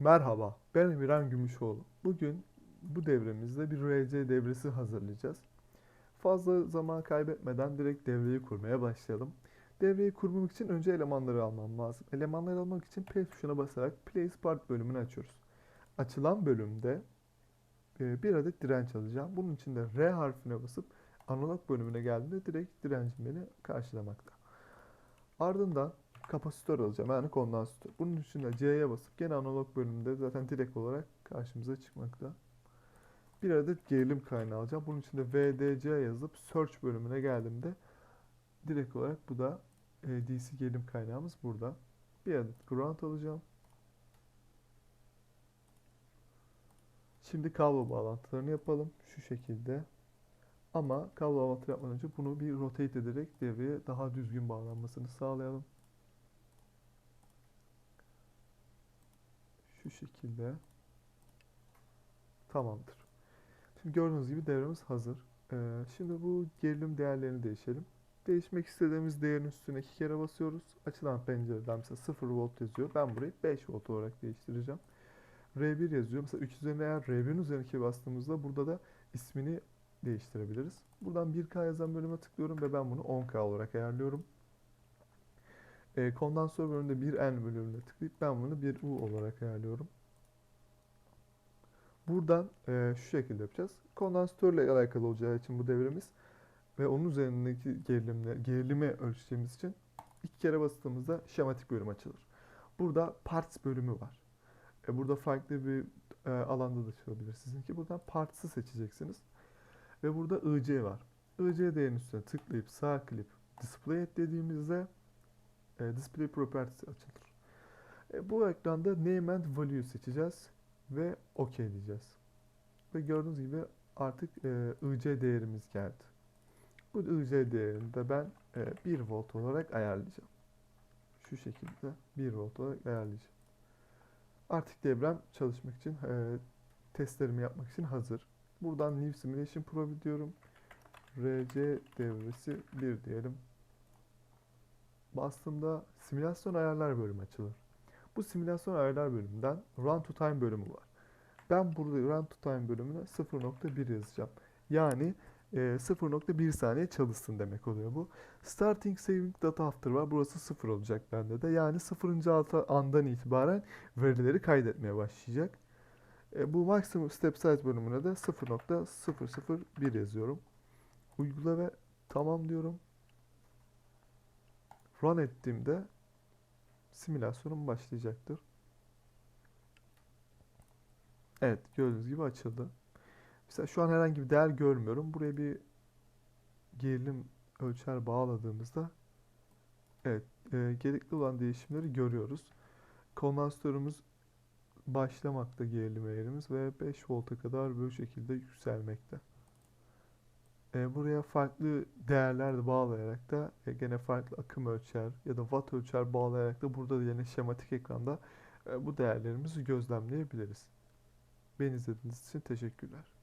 Merhaba, ben Emirhan Gümüşoğlu. Bugün bu devremizde bir RC devresi hazırlayacağız. Fazla zaman kaybetmeden direkt devreyi kurmaya başlayalım. Devreyi kurmak için önce elemanları almam lazım. Elemanları almak için P tuşuna basarak Place Part bölümünü açıyoruz. Açılan bölümde e, bir adet direnç alacağım. Bunun için de R harfine basıp analog bölümüne geldiğimde direkt direncim beni karşılamakta. Ardından kapasitör alacağım yani kondansatör. Bunun için de C'ye basıp gene analog bölümünde zaten direkt olarak karşımıza çıkmakta. Bir adet gerilim kaynağı alacağım. Bunun için de VDC yazıp Search bölümüne geldiğimde direkt olarak bu da e, DC gerilim kaynağımız burada. Bir adet ground alacağım. Şimdi kablo bağlantılarını yapalım. Şu şekilde. Ama kablo bağlantı yapmadan önce bunu bir rotate ederek devreye daha düzgün bağlanmasını sağlayalım. Şu şekilde. Tamamdır. Şimdi gördüğünüz gibi devremiz hazır. Ee, şimdi bu gerilim değerlerini değişelim. Değişmek istediğimiz değerin üstüne iki kere basıyoruz. Açılan pencereden mesela 0 volt yazıyor. Ben burayı 5 volt olarak değiştireceğim. R1 yazıyor. Mesela 3 üzerine eğer R1'in üzerine 2 bastığımızda burada da ismini değiştirebiliriz. Buradan 1K yazan bölüme tıklıyorum ve ben bunu 10K olarak ayarlıyorum. E, kondansör bölümünde bir N bölümüne tıklayıp ben bunu bir U olarak ayarlıyorum. Buradan e, şu şekilde yapacağız. Kondansatörle alakalı olacağı için bu devremiz ve onun üzerindeki gerilimle, gerilimi ölçeceğimiz için iki kere bastığımızda şematik bölüm açılır. Burada parts bölümü var. E, burada farklı bir e, alanda da açılabilir sizinki. Buradan parts'ı seçeceksiniz. Ve burada IC var. IC değerinin üstüne tıklayıp sağ klip display et dediğimizde e, display properties açılır. E, bu ekranda name and value seçeceğiz ve OK diyeceğiz. Ve gördüğünüz gibi artık e, IC değerimiz geldi. Bu IC değerini de ben e, 1 volt olarak ayarlayacağım. Şu şekilde 1 volt olarak ayarlayacağım. Artık devrem çalışmak için, e, testlerimi yapmak için hazır. Buradan New Simulation Pro diyorum. RC devresi 1 diyelim. Bastığımda simülasyon ayarlar bölümü açılır. Bu simülasyon ayarlar bölümünden Run to Time bölümü var. Ben burada Run to Time bölümüne 0.1 yazacağım. Yani e, 0.1 saniye çalışsın demek oluyor bu. Starting Saving Data After var. Burası 0 olacak bende de. Yani 0. andan itibaren verileri kaydetmeye başlayacak. E, bu Maximum Step Size bölümüne de 0.001 yazıyorum. Uygula ve tamam diyorum. Run ettiğimde simülasyonum başlayacaktır. Evet gördüğünüz gibi açıldı. Mesela şu an herhangi bir değer görmüyorum. Buraya bir gerilim ölçer bağladığımızda evet e, gerekli olan değişimleri görüyoruz. Kondansatörümüz başlamakta gerilim eğrimiz ve 5 volta kadar böyle şekilde yükselmekte. E, buraya farklı değerler de bağlayarak da e, gene farklı akım ölçer ya da watt ölçer bağlayarak da burada da yine şematik ekranda e, bu değerlerimizi gözlemleyebiliriz. Beni izlediğiniz için teşekkürler.